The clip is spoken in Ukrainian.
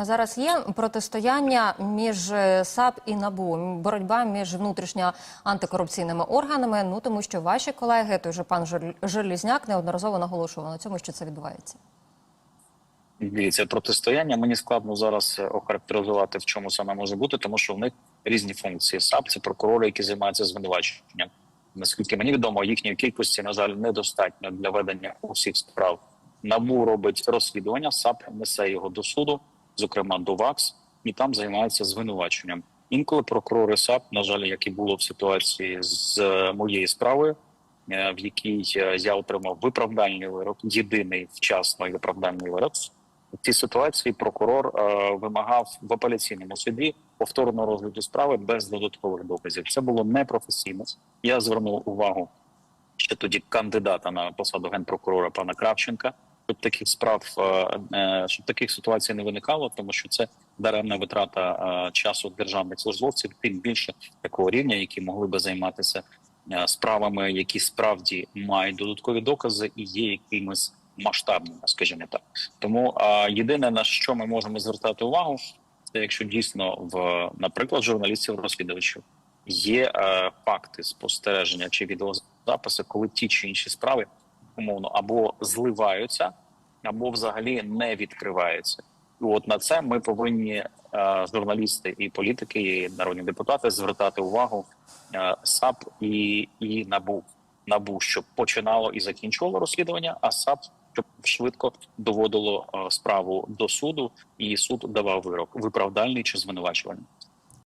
Зараз є протистояння між е, САП і НАБУ, боротьба між внутрішньо антикорупційними органами. Ну тому що ваші колеги, той же пан Желізняк, неодноразово наголошував на цьому, що це відбувається. Дивіться, протистояння мені складно зараз е, охарактеризувати, в чому саме може бути, тому що в них різні функції. САП це прокурори, які займаються звинуваченням. Наскільки мені відомо, їхньої кількості, на жаль, недостатньо для ведення усіх справ. Набу робить розслідування, САП несе його до суду, зокрема до ВАКС, і там займається звинуваченням. Інколи прокурори САП, на жаль, як і було в ситуації з е, моєю справою, е, в якій е, я отримав виправдальний вирок, єдиний вчасний виправдальний вирок. В цій ситуації прокурор е, вимагав в апеляційному суді повторного розгляду справи без додаткових доказів. Це було непрофесійно. Я звернув увагу ще тоді кандидата на посаду генпрокурора пана Кравченка. Щоб таких справ е, е, щоб таких ситуацій не виникало, тому що це даремна витрата е, часу державних службовців, тим більше такого рівня, які могли би займатися справами, які справді мають додаткові докази і є якимись масштабними, скажімо так. Тому єдине на що ми можемо звертати увагу, це якщо дійсно в, наприклад, журналістів розслідувачів є факти спостереження чи відеозаписи, коли ті чи інші справи умовно або зливаються, або взагалі не відкриваються. І от на це ми повинні е, журналісти і політики, і народні депутати звертати увагу е, САП і, і НАБУ. НАБУ, щоб починало і закінчувало розслідування, а САП щоб швидко доводило е, справу до суду, і суд давав вирок виправдальний чи звинувачувальний.